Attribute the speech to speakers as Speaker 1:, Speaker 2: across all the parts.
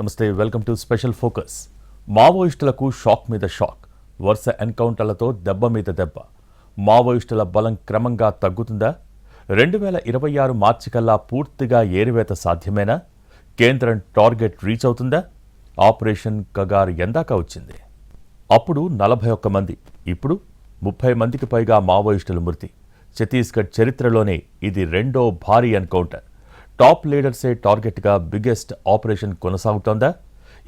Speaker 1: నమస్తే welcome to special focus. మావోయిస్టులకు shock మీద షాక్. వరుస ఎన్కౌంటర్లతో దెబ్బ మీద దెబ్బ. మావోయిస్టుల బలం క్రమంగా తగ్గుతుందా? రెండు వేల ఇరవై ఆరు మార్చి కల్లా పూర్తిగా ఏరివేత సాధ్యమేనా? కేంద్రం టార్గెట్ రీచ్ అవుతుందా? ఆపరేషన్ కగార్ ఎందాక వచ్చింది. అప్పుడు నలభై ఒక్క మంది ఇప్పుడు ముప్పై మందికి పైగా మావోయిస్టుల మృతి. ఛత్తీస్గఢ్ చరిత్రలోనే ఇది రెండో భారీ ఎన్కౌంటర్. టాప్ లీడర్సే టార్గెట్గా బిగ్గెస్ట్ ఆపరేషన్ కొనసాగుతోందా?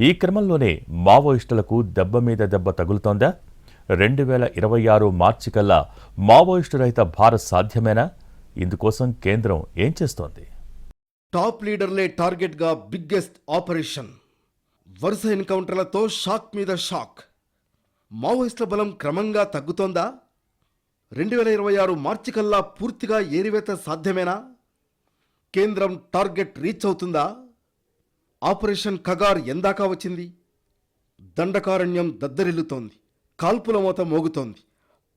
Speaker 1: ఈ క్రమంలోనే మావోయిస్టులకు దెబ్బ మీద దెబ్బ తగులుతోందా? రెండు వేల ఇరవై ఆరు మార్చి కల్లా మావోయిస్టు రహిత భారత్ సాధ్యమేనా? ఇందుకోసం కేంద్రం ఏం చేస్తోంది?
Speaker 2: టాప్ లీడర్లే టార్గెట్గా బిగ్గెస్ట్ ఆపరేషన్. వరుస ఎన్కౌంటర్లతో షాక్ మీద షాక్. మావోయిస్టుల బలం క్రమంగా తగ్గుతోందా? రెండు వేల ఇరవై ఆరు మార్చి కల్లా పూర్తిగా ఏరివేత సాధ్యమేనా? కేంద్రం టార్గెట్ రీచ్ అవుతుందా? ఆపరేషన్ కగార్ ఎందాకా వచ్చింది? దండకారణ్యం దద్దరిల్లుతోంది. కాల్పుల మోత మోగుతోంది.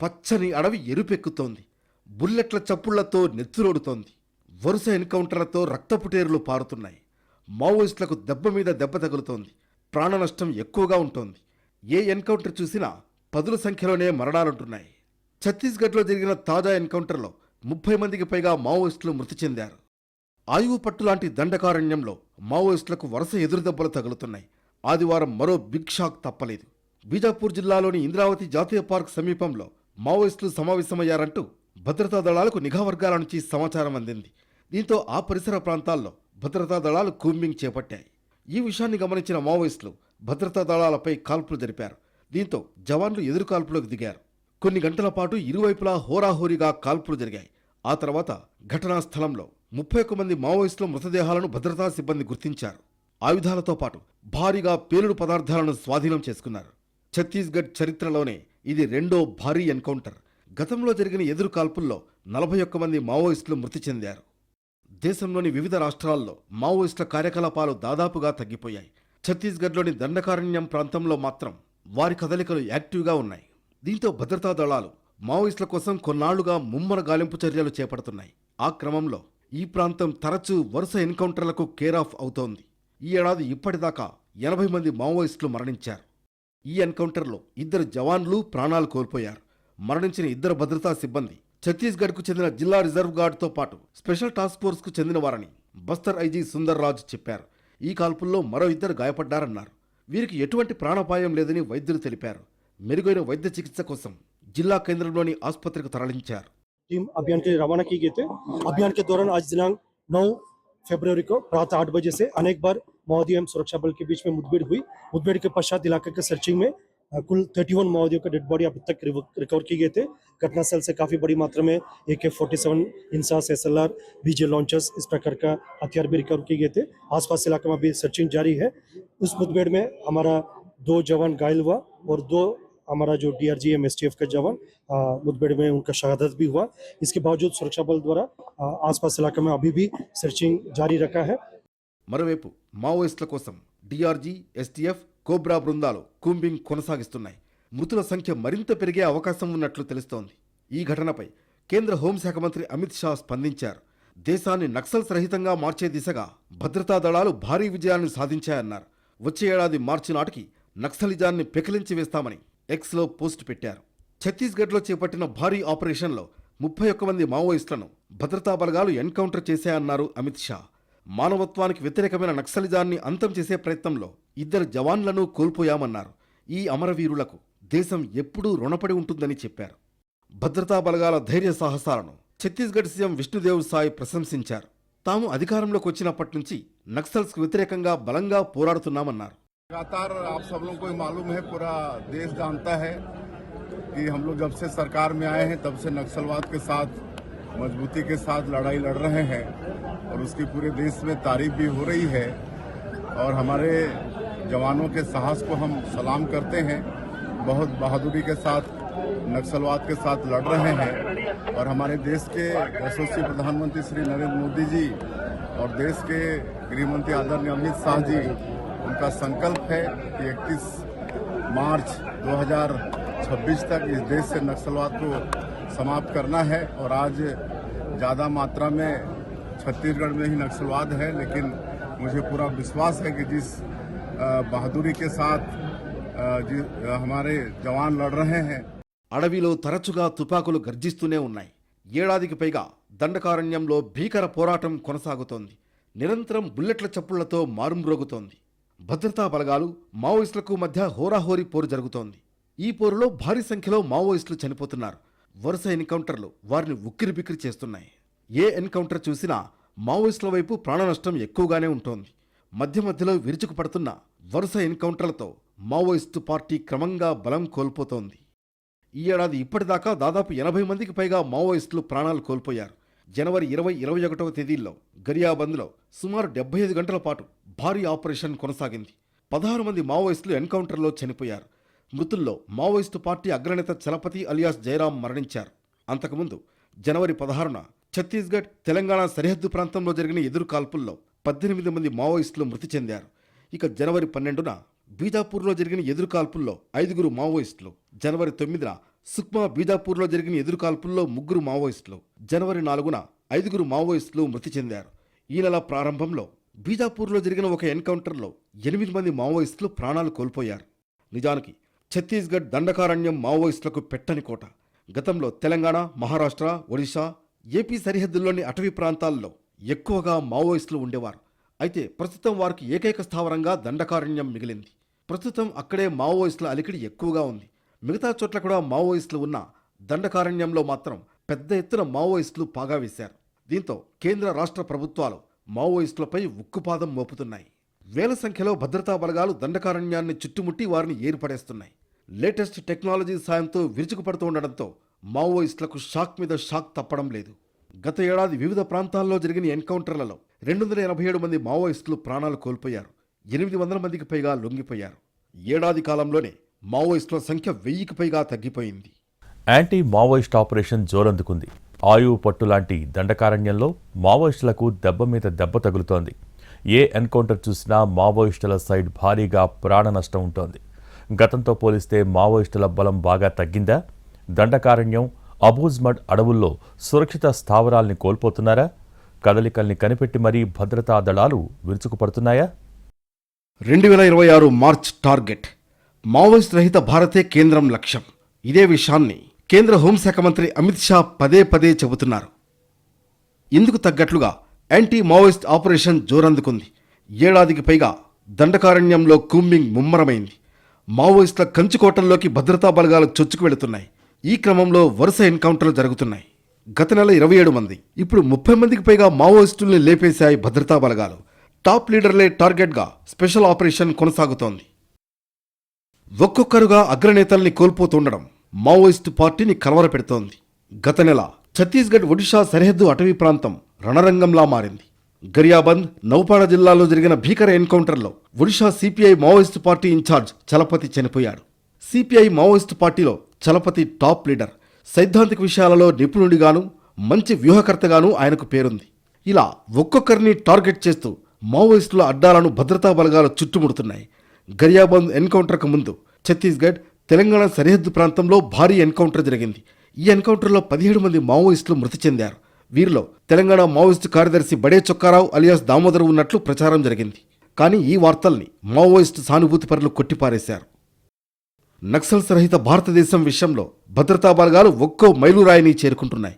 Speaker 2: పచ్చని అడవి ఎరుపెక్కుతోంది. బుల్లెట్ల చప్పుళ్ళతో నెత్తురోడుతోంది. వరుస ఎన్కౌంటర్లతో రక్తపుటేరులు పారుతున్నాయి. మావోయిస్టులకు దెబ్బ మీద దెబ్బ తగులుతోంది. ప్రాణ నష్టం ఎక్కువగా ఉంటోంది. ఏ ఎన్కౌంటర్ చూసినా పదుల సంఖ్యలోనే మరణాలుంటున్నాయి. ఛత్తీస్గఢ్లో జరిగిన తాజా ఎన్కౌంటర్లో ముప్పై మందికి పైగా మావోయిస్టులు మృతి చెందారు. ఆయువు పట్టు లాంటి దండకారణ్యంలో మావోయిస్టులకు వరుస ఎదురుదెబ్బలు తగులుతున్నాయి. ఆదివారం మరో బిగ్ షాక్ తప్పలేదు. బీజాపూర్ జిల్లాలోని ఇంద్రావతి జాతీయ పార్క్ సమీపంలో మావోయిస్టులు సమావేశమయ్యారంటూ భద్రతా దళాలకు నిఘా వర్గాల నుంచి సమాచారం అందింది. దీంతో ఆ పరిసర ప్రాంతాల్లో భద్రతా దళాలు కూంబింగ్ చేపట్టాయి. ఈ విషయాన్ని గమనించిన మావోయిస్టులు భద్రతా దళాలపై కాల్పులు జరిపారు. దీంతో జవాన్లు ఎదురు కాల్పులకు దిగారు. కొన్ని గంటల పాటు ఇరువైపులా హోరాహోరీగా కాల్పులు జరిగాయి. ఆ తర్వాత ఘటనా స్థలంలో ముప్పై ఒక్క మంది మావోయిస్టుల మృతదేహాలను భద్రతా సిబ్బంది గుర్తించారు. ఆయుధాలతో పాటు భారీగా పేలుడు పదార్థాలను స్వాధీనం చేసుకున్నారు. ఛత్తీస్గఢ్ చరిత్రలోనే ఇది రెండో భారీ ఎన్కౌంటర్. గతంలో జరిగిన ఎదురు కాల్పుల్లో నలభై ఒక్క మంది మావోయిస్టులు మృతి చెందారు. దేశంలోని వివిధ రాష్ట్రాల్లో మావోయిస్టుల కార్యకలాపాలు దాదాపుగా తగ్గిపోయాయి. ఛత్తీస్గఢ్లోని దండకారణ్యం ప్రాంతంలో మాత్రం వారి కదలికలు యాక్టివ్గా ఉన్నాయి. దీంతో భద్రతా దళాలు మావోయిస్టుల కోసం కొన్నాళ్ళుగా ముమ్మర గాలింపు చర్యలు చేపడుతున్నాయి. ఆ క్రమంలో ఈ ప్రాంతం తరచూ వరుస ఎన్కౌంటర్లకు కేర్ ఆఫ్ అవుతోంది. ఈ ఏడాది ఇప్పటిదాకా ఎనభై మంది మావోయిస్టులు మరణించారు. ఈ ఎన్కౌంటర్లో ఇద్దరు జవాన్లు ప్రాణాలు కోల్పోయారు. మరణించిన ఇద్దరు భద్రతా సిబ్బంది ఛత్తీస్గఢ్కు చెందిన జిల్లా రిజర్వ్ గార్డుతో పాటు స్పెషల్ టాస్క్ ఫోర్స్కు చెందిన వారని బస్తర్ ఐజీ సుందర్ రాజ్ చెప్పారు. ఈ కాల్పుల్లో మరో ఇద్దరు గాయపడ్డారన్నారు. వీరికి ఎటువంటి ప్రాణాపాయం లేదని వైద్యులు తెలిపారు. మెరుగైన వైద్య చికిత్స కోసం జిల్లా కేంద్రంలోని ఆసుపత్రికి తరలించారు.
Speaker 3: टीम अभियान के लिए रवाना की गए थे। अभियान के दौरान आज दिनांक 9 फरवरी को प्रातः आठ बजे से अनेक बार माओवादी एवं सुरक्षा बल के बीच में मुठभेड़ हुई। मुठभेड़ के पश्चात इलाके के सर्चिंग में कुल 31 माओवादियों का डेड बॉडी अभी तक रिकवर किए गए थे। घटनास्थल से काफ़ी बड़ी मात्रा में A K forty seven INSAS S L R BJ launchers इस प्रकार का हथियार भी रिकवर किए गए थे। आसपास इलाके में अभी सर्चिंग जारी है। उस मुठभेड़ में हमारा दो जवान घायल हुआ और दो हमारा जो डीआरजी एम एस का जवान अ, मुठभेड़ में उनका शहादत भी हुआ इसके बावजूद सुरक्षा बल द्वारा अ, आसपास इलाके में अभी भी सर्चिंग जारी रखा है
Speaker 2: మరోవైపు మావోయిస్టుల కోసం డిఆర్జీ ఎస్టీఎఫ్ కోబ్రా బృందాలు కూంబింగ్ కొనసాగిస్తున్నాయి మృతుల సంఖ్య మరింత పెరిగే అవకాశం ఉన్నట్లు తెలుస్తోంది ఈ ఘటనపై కేంద్ర హోంశాఖ మంత్రి అమిత్ షా స్పందించారు దేశాన్ని నక్సల్ రహితంగా మార్చే దిశగా భద్రతా దళాలు భారీ విజయాన్ని సాధించాయన్నారు వచ్చే ఏడాది మార్చి నాటికి నక్సలిజాన్ని పెకిలించి వేస్తామని ఎక్స్లో పోస్ట్ పెట్టారు. ఛత్తీస్గఢ్లో చేపట్టిన భారీ ఆపరేషన్లో ముప్పై ఒక్క మంది మావోయిస్టులను భద్రతా బలగాలు ఎన్కౌంటర్ చేశాయన్నారు అమిత్ షా. మానవత్వానికి వ్యతిరేకమైన నక్సలిజాన్ని అంతం చేసే ప్రయత్నంలో ఇద్దరు జవాన్లను కోల్పోయామన్నారు. ఈ అమరవీరులకు దేశం ఎప్పుడూ రుణపడి ఉంటుందని చెప్పారు. భద్రతా బలగాల ధైర్య సాహసాలను ఛత్తీస్గఢ్ సీఎం విష్ణుదేవ్ సాయి ప్రశంసించారు. తాము అధికారంలోకి వచ్చినప్పటి నుంచి నక్సల్స్కు వ్యతిరేకంగా బలంగా పోరాడుతున్నామన్నారు.
Speaker 4: लगातार आप सब लोगों को मालूम है, पूरा देश जानता है कि हम लोग जब से सरकार में आए हैं, तब से नक्सलवाद के साथ, मजबूती के साथ लड़ाई लड़ रहे हैं और उसकी पूरे देश में तारीफ़ भी हो रही है और हमारे जवानों के साहस को हम सलाम करते हैं। बहुत बहादुरी के साथ, नक्सलवाद के साथ लड़ रहे हैं और हमारे देश के यशस्वी प्रधानमंत्री श्री नरेंद्र मोदी जी और देश के गृहमंत्री आदरणीय अमित शाह जी उनका संकल्प है कि 31 मार्च 2026 तक इस देश से नक्सलवाद को समाप्त करना है और आज ज़्यादा मात्रा में छत्तीसगढ़ में ही नक्सलवाद है लेकिन मुझे पूरा विश्वास है कि जिस अ, बहादुरी के साथ अ, जी- हमारे जवान लड़ रहे हैं
Speaker 2: అడవిలో తరచుగా తుపాకులు గర్జిస్తూనే ఉన్నాయి ఏడాదికి పైగా దండకారణ్యంలో భీకర పోరాటం కొనసాగుతోంది నిరంతరం బుల్లెట్ల చప్పుళ్లతో మారుమ్రోగుతోంది భద్రతా బలగాలు మావోయిస్టులకు మధ్య హోరాహోరీ పోరు జరుగుతోంది. ఈ పోరులో భారీ సంఖ్యలో మావోయిస్టులు చనిపోతున్నారు. వరుస ఎన్కౌంటర్లు వారిని ఉక్కిరిబిక్కిరి చేస్తున్నాయి. ఏ ఎన్కౌంటర్ చూసినా మావోయిస్టుల వైపు ప్రాణ నష్టం ఎక్కువగానే ఉంటోంది. మధ్య మధ్యలో విరుచుకుపడుతున్న వరుస ఎన్కౌంటర్లతో మావోయిస్టు పార్టీ క్రమంగా బలం కోల్పోతోంది. ఈ ఏడాది ఇప్పటిదాకా దాదాపు ఎనభై మందికి పైగా మావోయిస్టులు ప్రాణాలు కోల్పోయారు. జనవరి ఇరవై ఇరవై ఒకటవ తేదీల్లో గరియాబంద్లో సుమారు డెబ్బై ఐదు గంటల పాటు భారీ ఆపరేషన్ కొనసాగింది. పదహారు మంది మావోయిస్టులు ఎన్కౌంటర్లో చనిపోయారు. మృతుల్లో మావోయిస్టు పార్టీ అగ్రనేత చలపతి అలియాస్ జయరాం మరణించారు. అంతకుముందు జనవరి పదహారున ఛత్తీస్గఢ్ తెలంగాణ సరిహద్దు ప్రాంతంలో జరిగిన ఎదురు కాల్పుల్లో పద్దెనిమిది మంది మావోయిస్టులు మృతి చెందారు. ఇక జనవరి పన్నెండున బీజాపూర్లో జరిగిన ఎదురు కాల్పుల్లో ఐదుగురు మావోయిస్టులు జనవరి తొమ్మిదిన సుక్మా బీజాపూర్లో జరిగిన ఎదురు కాల్పుల్లో ముగ్గురు మావోయిస్టులు జనవరి నాలుగున ఐదుగురు మావోయిస్టులు మృతి చెందారు. ఈ నెల ప్రారంభంలో బీజాపూర్లో జరిగిన ఒక ఎన్కౌంటర్లో ఎనిమిది మంది మావోయిస్టులు ప్రాణాలు కోల్పోయారు. నిజానికి ఛత్తీస్గఢ్ దండకారణ్యం మావోయిస్టులకు పెట్టని కోట. గతంలో తెలంగాణ మహారాష్ట్ర ఒడిశా ఏపీ సరిహద్దుల్లోని అటవీ ప్రాంతాల్లో ఎక్కువగా మావోయిస్టులు ఉండేవారు. అయితే ప్రస్తుతం వారికి ఏకైక స్థావరంగా దండకారణ్యం మిగిలింది. ప్రస్తుతం అక్కడే మావోయిస్టుల అలికిడి ఎక్కువగా ఉంది. మిగతా చోట్ల కూడా మావోయిస్టులు ఉన్న దండకారణ్యంలో మాత్రం పెద్ద ఎత్తున మావోయిస్టులు పాగా వేశారు. దీంతో కేంద్ర రాష్ట్ర ప్రభుత్వాలు మావోయిస్టులపై ఉక్కుపాదం మోపుతున్నాయి. వేల సంఖ్యలో భద్రతా బలగాలు దండకారణ్యాన్ని చుట్టుముట్టి వారిని ఏర్పడేస్తున్నాయి. లేటెస్ట్ టెక్నాలజీ సాయంతో విరుచుకుపడుతూ ఉండడంతో మావోయిస్టులకు షాక్ మీద షాక్ తప్పడం లేదు. గత ఏడాది వివిధ ప్రాంతాల్లో జరిగిన ఎన్కౌంటర్లలో రెండు వందల ఎనభై ఏడు మంది మావోయిస్టులు ప్రాణాలు కోల్పోయారు. ఎనిమిది వందల మందికి పైగా లొంగిపోయారు. ఏడాది కాలంలోనే మావోయిస్టుల సంఖ్య వెయ్యికి పైగా తగ్గిపోయింది.
Speaker 1: యాంటీ మావోయిస్ట్ ఆపరేషన్ జోరందుకుంది. ఆయువు పట్టు లాంటి దండకారణ్యంలో మావోయిస్టులకు దెబ్బ మీద దెబ్బ తగులుతోంది. ఏ ఎన్కౌంటర్ చూసినా మావోయిస్టుల సైడ్ భారీగా ప్రాణ నష్టం ఉంటోంది. గతంతో పోలిస్తే మావోయిస్టుల బలం బాగా తగ్గిందా? దండకారణ్యం అబూజ్మడ్ అడవుల్లో సురక్షిత స్థావరాల్ని కోల్పోతున్నారా? కదలికల్ని కనిపెట్టి మరీ భద్రతా దళాలు విరుచుకుపడుతున్నాయా?
Speaker 2: రెండు వేల ఇరవై ఆరు మార్చ్ టార్గెట్. మావోయిస్ట్ రహిత భారతే కేంద్రం లక్ష్యం. ఇదే విషయాన్ని కేంద్ర హోంశాఖ మంత్రి అమిత్ షా పదే పదే చెబుతున్నారు. ఇందుకు తగ్గట్లుగా యాంటీ మావోయిస్ట్ ఆపరేషన్ జోరందుకుంది. ఏడాదికి పైగా దండకారణ్యంలో కూంబింగ్ ముమ్మరమైంది. మావోయిస్టుల కంచుకోటంలోకి భద్రతా బలగాలు చొచ్చుకు వెళుతున్నాయి. ఈ క్రమంలో వరుస ఎన్కౌంటర్లు జరుగుతున్నాయి. గత నెల ఇరవై ఏడు మంది ఇప్పుడు ముప్పై మందికి పైగా మావోయిస్టుల్ని లేపేశాయి భద్రతా బలగాలు. టాప్ లీడర్లే టార్గెట్గా స్పెషల్ ఆపరేషన్ కొనసాగుతోంది. ఒక్కొక్కరుగా అగ్రనేతల్ని కోల్పోతుండడం మావోయిస్టు పార్టీని కలవరపెడుతోంది. గత నెల ఛత్తీస్గఢ్ ఒడిషా సరిహద్దు అటవీ ప్రాంతం రణరంగంలా మారింది. గరియాబంద్ నౌపాడ జిల్లాలో జరిగిన భీకర ఎన్కౌంటర్లో Odisha CPI Maoist party incharge Chalapathi చనిపోయాడు. సిపిఐ మావోయిస్టు పార్టీలో చలపతి టాప్ లీడర్. సైద్ధాంతిక విషయాలలో నిపుణుడిగాను మంచి వ్యూహకర్తగాను ఆయనకు పేరుంది. ఇలా ఒక్కొక్కరిని టార్గెట్ చేస్తూ మావోయిస్టుల అడ్డాలను భద్రతా బలగాలు చుట్టుముడుతున్నాయి. గరియాబంద్ ఎన్కౌంటర్కు ముందు ఛత్తీస్గఢ్ తెలంగాణ సరిహద్దు ప్రాంతంలో భారీ ఎన్కౌంటర్ జరిగింది. ఈ ఎన్కౌంటర్లో పదిహేడు మంది మావోయిస్టులు మృతి చెందారు. వీరిలో తెలంగాణ మావోయిస్టు కార్యదర్శి బడే చొక్కారావు అలియాస్ దామోదర్ ఉన్నట్లు ప్రచారం జరిగింది. కానీ ఈ వార్తల్ని మావోయిస్టు సానుభూతిపరులు కొట్టిపారేశారు. నక్సల్ సరహిత భారతదేశం విషయంలో భద్రతా బలగాలు ఒక్కో మైలురాయిని చేరుకుంటున్నాయి.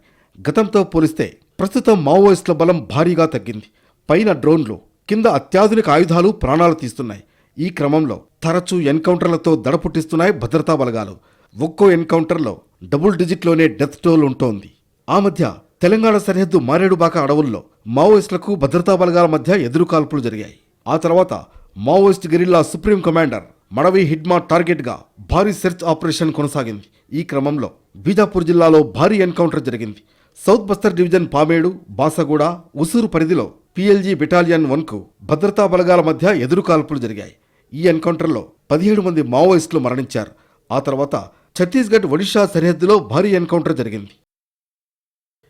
Speaker 2: గతంతో పోలిస్తే ప్రస్తుతం మావోయిస్టుల బలం భారీగా తగ్గింది. పైన డ్రోన్లు కింద అత్యాధునిక ఆయుధాలు ప్రాణాలు తీస్తున్నాయి. ఈ క్రమంలో తరచూ ఎన్కౌంటర్లతో దడపుట్టిస్తున్నాయి భద్రతా బలగాలు. ఒక్కో ఎన్కౌంటర్లో డబుల్ డిజిట్లోనే డెత్ టోల్ ఉంటోంది. ఆ మధ్య తెలంగాణ సరిహద్దు మారేడుబాక అడవుల్లో మావోయిస్టులకు భద్రతా బలగాల మధ్య ఎదురు కాల్పులు జరిగాయి. ఆ తర్వాత Maoist guerrilla supreme commander Madvi Hidma టార్గెట్గా భారీ సెర్చ్ ఆపరేషన్ కొనసాగింది. ఈ క్రమంలో బీజాపూర్ జిల్లాలో భారీ ఎన్కౌంటర్ జరిగింది. సౌత్ బస్తర్ డివిజన్ పామేడు బాసగూడ ఉసూరు పరిధిలో పిఎల్జీ బెటాలియన్ వన్కు భద్రతా బలగాల మధ్య ఎదురుకాల్పులు జరిగాయి. ఈ ఎన్కౌంటర్లో పదిహేడు మంది మావోయిస్టులు మరణించారు. ఆ తర్వాత ఛత్తీస్గఢ్ ఒడిషా సరిహద్దులో భారీ ఎన్కౌంటర్ జరిగింది.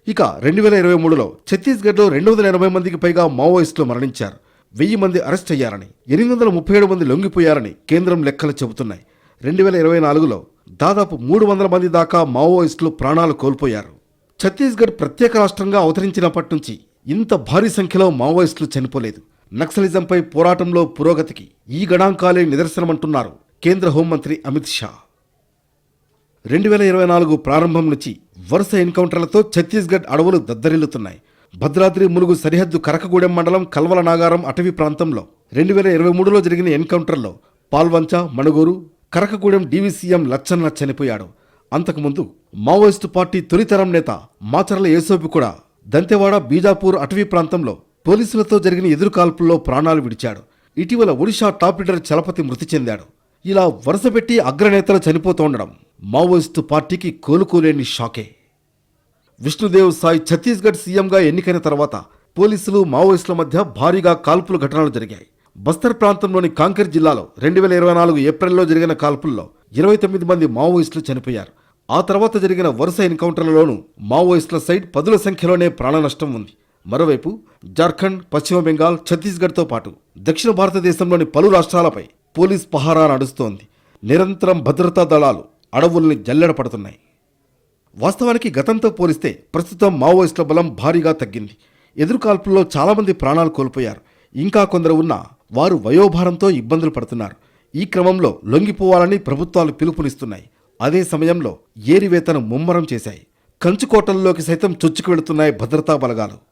Speaker 2: ఇక రెండు వేల ఇరవై మూడులో ఛత్తీస్గఢ్లో రెండు వందల ఎనభై మందికి పైగా మావోయిస్టులు మరణించారు. వెయ్యి మంది అరెస్ట్ అయ్యారని ఎనిమిది వందల ముప్పై ఏడు మంది లొంగిపోయారని కేంద్రం లెక్కలు చెబుతున్నాయి. రెండు వేల ఇరవై నాలుగులో దాదాపు మూడు వందల మంది దాకా మావోయిస్టులు ప్రాణాలు కోల్పోయారు. ఛత్తీస్గఢ్ ప్రత్యేక రాష్ట్రంగా అవతరించినప్పటి నుంచి ఇంత భారీ సంఖ్యలో మావోయిస్టులు చనిపోలేదు. నక్సలిజంపై పోరాటంలో పురోగతికి ఈ గణాంకాలే నిదర్శనమంటున్నారు కేంద్ర హోంమంత్రి అమిత్ షా. రెండు వేల ఇరవై నాలుగు ప్రారంభం నుంచి వరుస ఎన్కౌంటర్లతో ఛత్తీస్గఢ్ అడవులు దద్దరిల్లుతున్నాయి. భద్రాద్రి ములుగు సరిహద్దు కరకగూడెం మండలం కల్వల నాగారం అటవీ ప్రాంతంలో రెండు వేల ఇరవై మూడులో జరిగిన ఎన్కౌంటర్లో పాల్వంచ మణుగూరు కరకగూడెం డీవీసీఎం లచ్చన్న చనిపోయాడు. అంతకుముందు మావోయిస్టు పార్టీ తొలితరం నేత మాచర్ల యేసోపి కూడా దంతెవాడ బీజాపూర్ అటవీ ప్రాంతంలో పోలీసులతో జరిగిన ఎదురుకాల్పుల్లో ప్రాణాలు విడిచాడు. ఇటీవల ఒడిషా టాప్ లీడర్ చలపతి మృతి చెందాడు. ఇలా వరుసపెట్టి అగ్రనేతలు చనిపోతుండడం మావోయిస్టు పార్టీకి కోలుకోలేని షాకే. విష్ణుదేవ్ సాయి ఛత్తీస్గఢ్ సీఎంగా ఎన్నికైన తర్వాత పోలీసులు మావోయిస్టుల మధ్య భారీగా కాల్పుల ఘటనలు జరిగాయి. బస్తర్ ప్రాంతంలోని కాంకర్ జిల్లాలో రెండు వేల ఇరవై నాలుగు ఏప్రిల్లో జరిగిన కాల్పుల్లో ఇరవై తొమ్మిది మంది మావోయిస్టులు చనిపోయారు. ఆ తర్వాత జరిగిన వరుస ఎన్కౌంటర్లలోనూ మావోయిస్టుల సైడ్ పదుల సంఖ్యలోనే ప్రాణ నష్టం ఉంది. మరోవైపు జార్ఖండ్ పశ్చిమ బెంగాల్ ఛత్తీస్గఢ్తో పాటు దక్షిణ భారతదేశంలోని పలు రాష్ట్రాలపై పోలీస్ పహారా నడుస్తోంది. నిరంతరం భద్రతా దళాలు అడవుల్ని జల్లెడ పడుతున్నాయి. వాస్తవానికి గతంతో పోలిస్తే ప్రస్తుతం మావోయిస్టుల బలం భారీగా తగ్గింది. ఎదురుకాల్పుల్లో చాలామంది ప్రాణాలు కోల్పోయారు. ఇంకా కొందరు ఉన్నా వారు వయోభారంతో ఇబ్బందులు పడుతున్నారు. ఈ క్రమంలో లొంగిపోవాలని ప్రభుత్వాలు పిలుపునిస్తున్నాయి. అదే సమయంలో ఏరివేతను ముమ్మరం చేశాయి. కంచుకోటల్లోకి సైతం చొచ్చుకు వెళుతున్నాయి భద్రతా బలగాలు.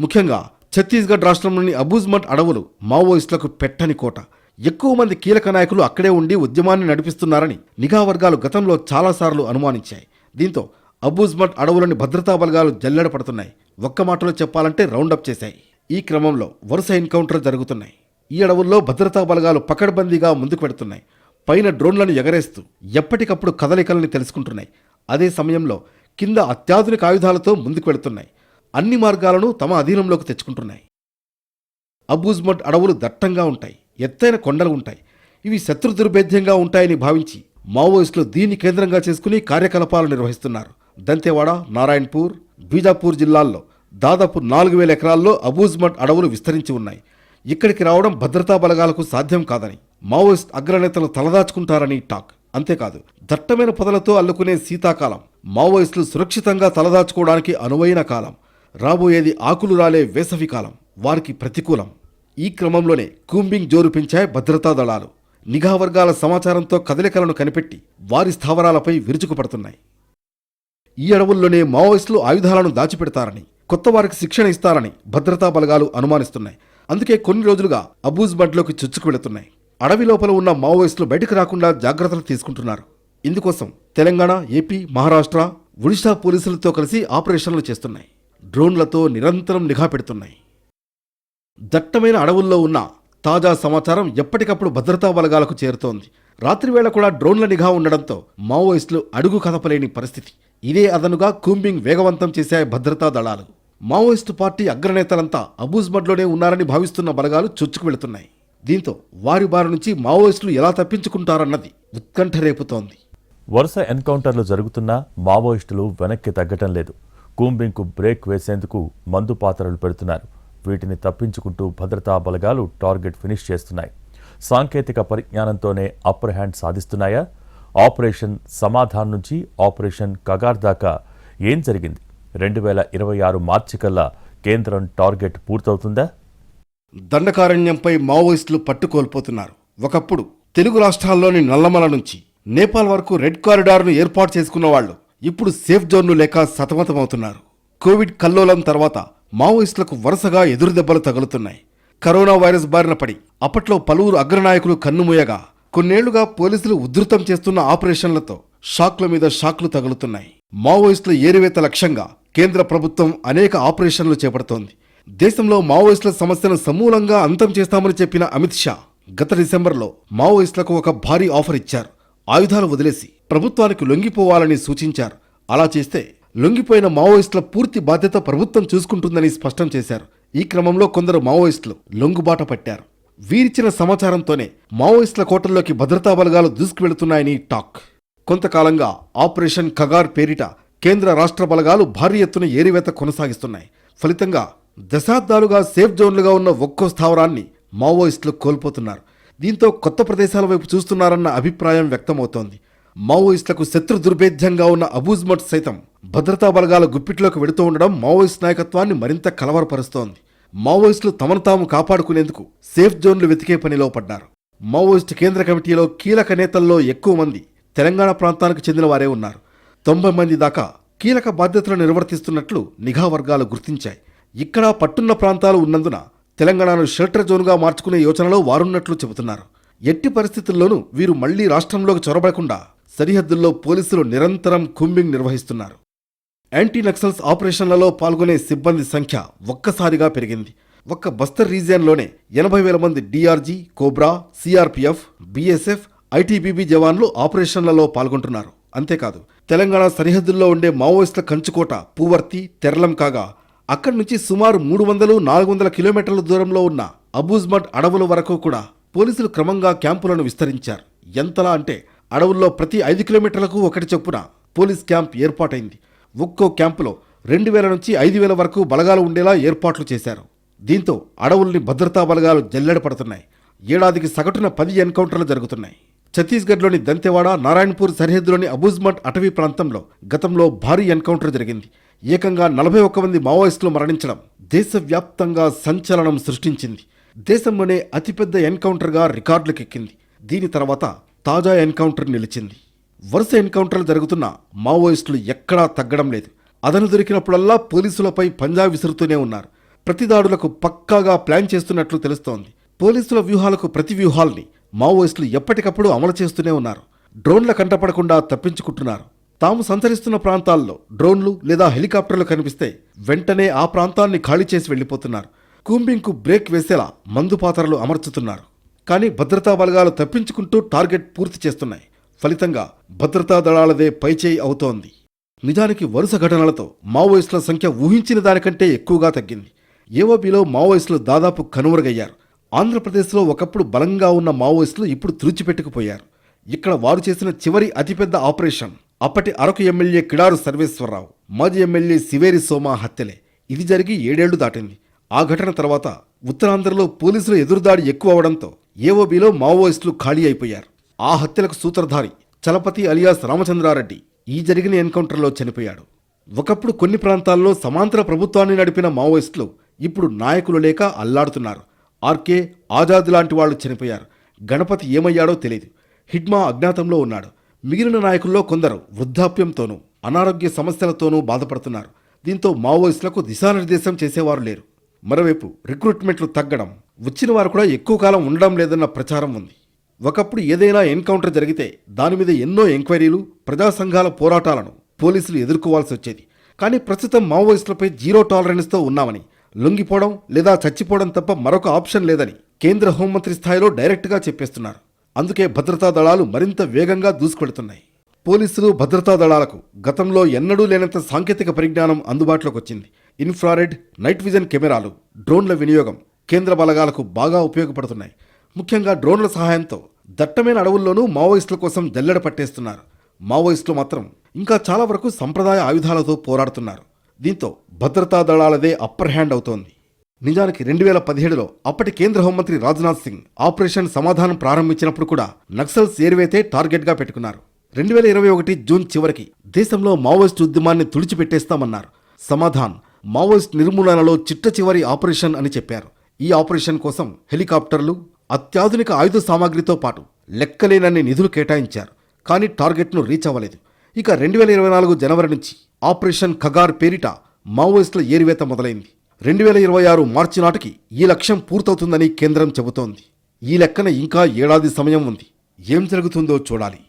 Speaker 2: ముఖ్యంగా ఛత్తీస్గఢ్ రాష్ట్రంలోని అబూజ్మట్ అడవులు మావోయిస్టులకు పెట్టని కోట. ఎక్కువ మంది కీలక నాయకులు అక్కడే ఉండి ఉద్యమాన్ని నడిపిస్తున్నారని నిఘా వర్గాలు గతంలో చాలాసార్లు అనుమానించాయి. దీంతో అబూజ్మట్ అడవులని భద్రతా బలగాలు జల్లెడ పడుతున్నాయి. ఒక్క మాటలో చెప్పాలంటే రౌండప్ చేశాయి. ఈ క్రమంలో వరుస ఎన్కౌంటర్ జరుగుతున్నాయి. ఈ అడవుల్లో భద్రతా బలగాలు పకడ్బందీగా ముందుకు పెడుతున్నాయి. పైన డ్రోన్లను ఎగరేస్తూ ఎప్పటికప్పుడు కదలికలని తెలుసుకుంటున్నాయి. అదే సమయంలో కింద అత్యాధునిక ఆయుధాలతో ముందుకు వెళుతున్నాయి. అన్ని మార్గాలను తమ అధీనంలోకి తెచ్చుకుంటున్నాయి. అబూజ్మట్ అడవులు దట్టంగా ఉంటాయి ఎత్తైన కొండలు ఉంటాయి. ఇవి శత్రు దుర్భేద్యంగా ఉంటాయని భావించి మావోయిస్టులు దీన్ని కేంద్రంగా చేసుకుని కార్యకలాపాలు నిర్వహిస్తున్నారు. దంతెవాడ నారాయణపూర్ బీజాపూర్ జిల్లాల్లో దాదాపు నాలుగు వేల ఎకరాల్లో అబూజ్మట్ అడవులు విస్తరించి ఉన్నాయి. ఇక్కడికి రావడం భద్రతా బలగాలకు సాధ్యం కాదని మావోయిస్ట్ అగ్రనేతలు తలదాచుకుంటారని టాక్. అంతేకాదు దట్టమైన పొదలతో అల్లుకునే శీతాకాలం మావోయిస్టులు సురక్షితంగా తలదాచుకోవడానికి అనువైన కాలం. రాబోయేది ఆకులు రాలే వేసవి కాలం వారికి ప్రతికూలం. ఈ క్రమంలోనే కూంబింగ్ జోరు పెంచాయి భద్రతా దళాలు. నిఘా వర్గాల సమాచారంతో కదలికలను కనిపెట్టి వారి స్థావరాలపై విరుచుకుపడుతున్నాయి. ఈ అడవుల్లోనే మావోయిస్టులు ఆయుధాలను దాచిపెడతారని కొత్త వారికి శిక్షణ ఇస్తారని భద్రతా బలగాలు అనుమానిస్తున్నాయి. అందుకే కొన్ని రోజులుగా అబూజ్ బండ్లోకి చొచ్చుకు వెళుతున్నాయి. అడవి లోపల ఉన్న మావోయిస్టులు బయటకు రాకుండా జాగ్రత్తలు తీసుకుంటున్నారు. ఇందుకోసం తెలంగాణ ఏపీ మహారాష్ట్ర ఒడిశా పోలీసులతో కలిసి ఆపరేషన్లు చేస్తున్నాయి. డ్రోన్లతో నిరంతరం నిఘా పెడుతున్నాయి. దట్టమైన అడవుల్లో ఉన్న తాజా సమాచారం ఎప్పటికప్పుడు భద్రతా బలగాలకు చేరుతోంది. రాత్రివేళ కూడా డ్రోన్ల నిఘా ఉండడంతో మావోయిస్టులు అడుగు కదపలేని పరిస్థితి. ఇదే అదనుగా కూంబింగ్ వేగవంతం చేశాయి భద్రతా దళాలు. మావోయిస్టు పార్టీ అగ్రనేతలంతా అబూజ్మడ్లోనే ఉన్నారని భావిస్తున్న బలగాలు చొచ్చుకు వెళుతున్నాయి. దీంతో వారి బారి నుంచి మావోయిస్టులు ఎలా తప్పించుకుంటారన్నది ఉత్కంఠ రేపుతోంది.
Speaker 1: వరుస ఎన్కౌంటర్లు జరుగుతున్నా మావోయిస్టులు వెనక్కి తగ్గటం లేదు. కూంబింగ్కు బ్రేక్ వేసేందుకు మందు పాత్రలు పెడుతున్నారు. వీటిని తప్పించుకుంటూ భద్రతా బలగాలు టార్గెట్ ఫినిష్ చేస్తున్నాయి. సాంకేతిక పరిజ్ఞానంతోనే అప్పర్ హ్యాండ్ సాధిస్తున్నాయా? ఆపరేషన్ సమాధాన్ నుంచి ఆపరేషన్ కగార్ దాకా ఏం జరిగింది? రెండు వేల ఇరవై ఆరు మార్చి కల్లా కేంద్రం టార్గెట్ పూర్తవుతుందా?
Speaker 2: దండకారణ్యంపై మావోయిస్టులు పట్టుకోల్పోతున్నారు. ఒకప్పుడు తెలుగు రాష్ట్రాల్లోని నల్లమల నుంచి నేపాల్ వరకు రెడ్ కారిడార్ను ఏర్పాటు చేసుకున్న వాళ్ళు ఇప్పుడు సేఫ్ జోన్లు లేక సతమతమవుతున్నారు. కోవిడ్ కల్లోలం తర్వాత మావోయిస్టులకు వరుసగా ఎదురుదెబ్బలు తగులుతున్నాయి. కరోనా వైరస్ బారిన పడి అప్పట్లో పలువురు అగ్రనాయకులు కన్నుమూయగా కొన్నేళ్ళుగా పోలీసులు ఉధృతం చేస్తున్న ఆపరేషన్లతో షాక్ల మీద షాక్లు తగులుతున్నాయి. మావోయిస్టుల ఏరివేత లక్ష్యంగా కేంద్ర ప్రభుత్వం అనేక ఆపరేషన్లు చేపడుతోంది. దేశంలో మావోయిస్టుల సమస్యను సమూలంగా అంతం చేస్తామని చెప్పిన అమిత్ షా గత డిసెంబర్లో మావోయిస్టులకు ఒక భారీ ఆఫర్ ఇచ్చారు. ఆయుధాలు వదిలేసి ప్రభుత్వానికి లొంగిపోవాలని సూచించారు. అలా చేస్తే లొంగిపోయిన మావోయిస్టుల పూర్తి బాధ్యత ప్రభుత్వం చూసుకుంటుందని స్పష్టం చేశారు. ఈ క్రమంలో కొందరు మావోయిస్టులు లొంగుబాట పట్టారు. వీరిచ్చిన సమాచారంతోనే మావోయిస్టుల కోటల్లోకి భద్రతా బలగాలు దూసుకువెళుతున్నాయని టాక్. కొంతకాలంగా ఆపరేషన్ ఖగార్ పేరిట కేంద్ర రాష్ట్ర బలగాలు భారీ ఎత్తున ఏరివేత కొనసాగిస్తున్నాయి. ఫలితంగా దశాబ్దాలుగా సేఫ్ జోన్లుగా ఉన్న ఒక్కో స్థావరాన్ని మావోయిస్టులు కోల్పోతున్నారు. దీంతో కొత్త ప్రదేశాల వైపు చూస్తున్నారన్న అభిప్రాయం వ్యక్తమవుతోంది. మావోయిస్టులకు శత్రు దుర్భేద్యంగా ఉన్న అబూజ్మట్ సైతం భద్రతా బలగాల గుప్పిట్లోకి వెడుతూ ఉండడం మావోయిస్ట్ నాయకత్వాన్ని మరింత కలవరపరుస్తోంది. మావోయిస్టులు తమను తాము కాపాడుకునేందుకు సేఫ్ జోన్లు వెతికే పనిలో పడ్డారు. మావోయిస్టు కేంద్ర కమిటీలో కీలక నేతల్లో ఎక్కువ మంది తెలంగాణ ప్రాంతానికి చెందిన వారే ఉన్నారు. తొంభై మంది దాకా కీలక బాధ్యతలు నిర్వర్తిస్తున్నట్లు నిఘా వర్గాలు గుర్తించాయి. ఇక్కడ పట్టున్న ప్రాంతాలు ఉన్నందున తెలంగాణను షెల్టర్ జోన్గా మార్చుకునే యోచనలో వారున్నట్లు చెబుతున్నారు. ఎట్టి పరిస్థితుల్లోనూ వీరు మళ్ళీ రాష్ట్రంలోకి చొరబడకుండా సరిహద్దుల్లో పోలీసులు నిరంతరం కుంబింగ్ నిర్వహిస్తున్నారు. యాంటీ నక్సల్స్ ఆపరేషన్లలో పాల్గొనే సిబ్బంది సంఖ్య ఒక్కసారిగా పెరిగింది. ఒక్క బస్తర్ రీజియన్లోనే ఎనభై వేల మంది DRG cobra CRPF BSF ITBP జవాన్లు ఆపరేషన్లలో పాల్గొంటున్నారు. అంతేకాదు తెలంగాణ సరిహద్దుల్లో ఉండే మావోయిస్టుల కంచుకోట పూవర్తి తెరలం కాగా అక్కడి నుంచి సుమారు మూడు వందలు నాలుగు వందల కిలోమీటర్ల దూరంలో ఉన్న అబూజ్మట్ అడవుల వరకు కూడా పోలీసులు క్రమంగా క్యాంపులను విస్తరించారు. ఎంతలా అంటే అడవుల్లో ప్రతి ఐదు కిలోమీటర్లకు ఒకటి చొప్పున పోలీస్ క్యాంప్ ఏర్పాటైంది. ఒక్కో క్యాంపులో రెండు వేల నుంచి ఐదు వేల వరకు బలగాలు ఉండేలా ఏర్పాట్లు చేశారు. దీంతో అడవుల్ని భద్రతా బలగాలు జల్లెడ పడుతున్నాయి. ఏడాదికి సగటున పది ఎన్కౌంటర్లు జరుగుతున్నాయి. ఛత్తీస్గఢ్లోని దంతెవాడ నారాయణపూర్ సరిహద్దులోని అబూజ్మట్ అటవీ ప్రాంతంలో గతంలో భారీ ఎన్కౌంటర్ జరిగింది. ఏకంగా నలభై ఒక్క మంది మావోయిస్టులు మరణించడం దేశవ్యాప్తంగా సంచలనం సృష్టించింది. దేశంలోనే అతిపెద్ద ఎన్కౌంటర్గా రికార్డులకెక్కింది. దీని తర్వాత తాజా ఎన్కౌంటర్ నిలిచింది. వరుస ఎన్కౌంటర్లు జరుగుతున్న మావోయిస్టులు ఎక్కడా తగ్గడం లేదు. అదను దొరికినప్పుడల్లా పోలీసులపై పంజా విసురుతూనే ఉన్నారు. ప్రతి దాడులకు పక్కాగా ప్లాన్ చేస్తున్నట్లు తెలుస్తోంది. పోలీసుల వ్యూహాలకు ప్రతి వ్యూహాల్ని మావోయిస్టులు ఎప్పటికప్పుడు అమలు చేస్తూనే ఉన్నారు. డ్రోన్ల కంటపడకుండా తప్పించుకుంటున్నారు. తాము సంచరిస్తున్న ప్రాంతాల్లో డ్రోన్లు లేదా హెలికాప్టర్లు కనిపిస్తే వెంటనే ఆ ప్రాంతాన్ని ఖాళీ చేసి వెళ్ళిపోతున్నారు కూంబింగ్కు బ్రేక్ వేసేలా మందు పాత్రలు అమర్చుతున్నారు. కానీ భద్రతా బలగాలు తప్పించుకుంటూ టార్గెట్ పూర్తి చేస్తున్నాయి. ఫలితంగా భద్రతా దళాలదే పైచేయి అవుతోంది. నిజానికి వరుస ఘటనలతో మావోయిస్టుల సంఖ్య ఊహించిన దానికంటే ఎక్కువగా తగ్గింది. ఏఓబీలో మావోయిస్టులు దాదాపు కనుమరుగయ్యారు. ఆంధ్రప్రదేశ్లో ఒకప్పుడు బలంగా ఉన్న మావోయిస్టులు ఇప్పుడు తుడిచిపెట్టుకుపోయారు. ఇక్కడ వారు చేసిన చివరి అతిపెద్ద ఆపరేషన్ అప్పటి అరకు ఎమ్మెల్యే కిడారు సర్వేశ్వరరావు మాజీ ఎమ్మెల్యే సివేరి సోమా హత్యలే. ఇది జరిగి ఏడేళ్ళు దాటింది. ఆ ఘటన తర్వాత ఉత్తరాంధ్రలో పోలీసుల ఎదురుదాడి ఎక్కువ అవడంతో ఏఓబీలో మావోయిస్టులు ఖాళీ అయిపోయారు. ఆ హత్యలకు సూత్రధారి చలపతి అలియాస్ రామచంద్రారెడ్డి ఈ జరిగిన ఎన్కౌంటర్లో చనిపోయాడు. ఒకప్పుడు కొన్ని ప్రాంతాల్లో సమాంతర ప్రభుత్వాన్ని నడిపిన మావోయిస్టులు ఇప్పుడు నాయకులు లేక అల్లాడుతున్నారు. ఆర్కే ఆజాద్ లాంటి వాళ్ళు చనిపోయారు. గణపతి ఏమయ్యాడో తెలియదు హిడ్మా అజ్ఞాతంలో ఉన్నాడు. మిగిలిన నాయకుల్లో కొందరు వృద్ధాప్యంతోనూ అనారోగ్య సమస్యలతోనూ బాధపడుతున్నారు. దీంతో మావోయిస్టులకు దిశానిర్దేశం చేసేవారు లేరు. మరోవైపు రిక్రూట్మెంట్లు తగ్గడం వచ్చిన వారు కూడా ఎక్కువ కాలం ఉండడం లేదన్న ప్రచారం ఉంది. ఒకప్పుడు ఏదైనా ఎన్కౌంటర్ జరిగితే దాని మీద ఎన్నో ఎంక్వైరీలు ప్రజా సంఘాల పోరాటాలను పోలీసులు ఎదుర్కోవాల్సి వచ్చేది. కానీ ప్రస్తుతం మావోయిస్టులపై జీరో టాలరెన్స్తో ఉన్నామని లొంగిపోవడం లేదా చచ్చిపోవడం తప్ప మరొక ఆప్షన్ లేదని కేంద్ర హోంమంత్రి స్థాయిలో డైరెక్ట్గా చెప్పేస్తున్నారు. అందుకే భద్రతా దళాలు మరింత వేగంగా దూసుకెడుతున్నాయి పోలీసులు భద్రతా దళాలకు గతంలో ఎన్నడూ లేనంత సాంకేతిక పరిజ్ఞానం అందుబాటులోకి వచ్చింది. ఇన్ఫ్రారెడ్ నైట్ విజన్ కెమెరాలు డ్రోన్ల వినియోగం కేంద్ర బలగాలకు బాగా ఉపయోగపడుతున్నాయి. ముఖ్యంగా డ్రోన్ల సహాయంతో దట్టమైన అడవుల్లోనూ మావోయిస్టుల కోసం జల్లెడ పట్టేస్తున్నారు. మావోయిస్టులు మాత్రం ఇంకా చాలా వరకు సంప్రదాయ ఆయుధాలతో పోరాడుతున్నారు. దీంతో భద్రతా దళాలదే అప్పర్ హ్యాండ్ అవుతోంది. నిజానికి రెండు వేల పదిహేడులో అప్పటి కేంద్ర హోంమంత్రి రాజ్నాథ్ సింగ్ ఆపరేషన్ సమాధానం ప్రారంభించినప్పుడు కూడా నక్సల్స్ ఏరివేతే టార్గెట్గా పెట్టుకున్నారు. రెండు వేల ఇరవై ఒకటి జూన్ చివరికి దేశంలో మావోయిస్టు ఉద్యమాన్ని తుడిచిపెట్టేస్తామన్నారు. సమాధాన్ మావోయిస్ట్ నిర్మూలనలో చిట్ట చివరి ఆపరేషన్ అని చెప్పారు. ఈ ఆపరేషన్ కోసం హెలికాప్టర్లు అత్యాధునిక ఆయుధ సామాగ్రితో పాటు లెక్కలేనన్ని నిధులు కేటాయించారు. కానీ టార్గెట్ను రీచ్ అవ్వలేదు. ఇక రెండు వేల ఇరవై నాలుగు జనవరి నుంచి ఆపరేషన్ ఖగార్ పేరిట మావోయిస్టుల ఏరివేత మొదలైంది. రెండు వేల ఇరవై ఆరు మార్చి నాటికి ఈ లక్ష్యం పూర్తవుతుందని కేంద్రం చెబుతోంది. ఈ లెక్కన ఇంకా ఏడాది సమయం ఉంది. ఏం జరుగుతుందో చూడాలి.